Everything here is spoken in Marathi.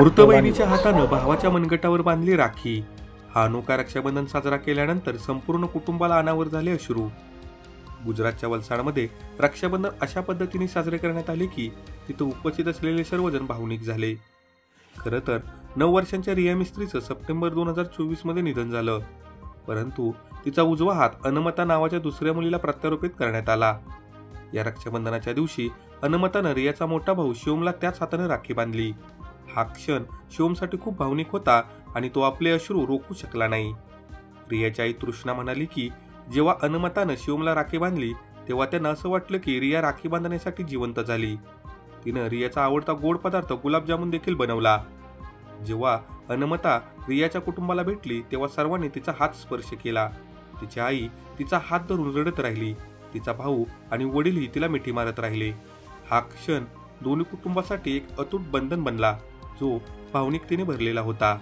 मृत. बहिणीच्या हातानं भावाच्या मनगटावर बांधली राखी. हा अनोखा रक्षाबंधन साजरा केल्यानंतर संपूर्ण कुटुंबाला अनावर झाले अश्रू. गुजरातच्या वलसाडमध्ये रक्षाबंधन अशा पद्धतीने साजरे करण्यात आले की तिथं उपस्थित असलेले सर्वजण भावनिक झाले. खरं तर नऊ वर्षांच्या रिया मिस्त्रीचं सप्टेंबर दोन हजार चोवीसमध्ये निधन झालं. परंतु तिचा उजवा हात अनमता नावाच्या दुसऱ्या मुलीला प्रत्यारोपित करण्यात आला. या रक्षाबंधनाच्या दिवशी अनमतानं रियाचा मोठा भाऊ शिवमला त्याच हातानं राखी बांधली. हा क्षण शिवमसाठी खूप भावनिक होता आणि तो आपले अश्रू रोखू शकला नाही. रियाची आई तृष्णा म्हणाली की जेव्हा अनमतानं शिवमला राखी बांधली तेव्हा त्यांना असं वाटलं की रिया राखी बांधण्यासाठी जिवंत झाली. तिनं रियाचा आवडता गोड पदार्थ गुलाबजामुन देखील बनवला. जेव्हा अनमता रियाच्या कुटुंबाला भेटली तेव्हा सर्वांनी तिचा हात स्पर्श केला. तिची आई तिचा हात धरून रडत राहिली. तिचा भाऊ आणि वडीलही तिला मिठी मारत राहिले. हा क्षण दोन्ही कुटुंबासाठी एक अतूट बंधन बनला. जो भावनिकतेने भरलेला होता.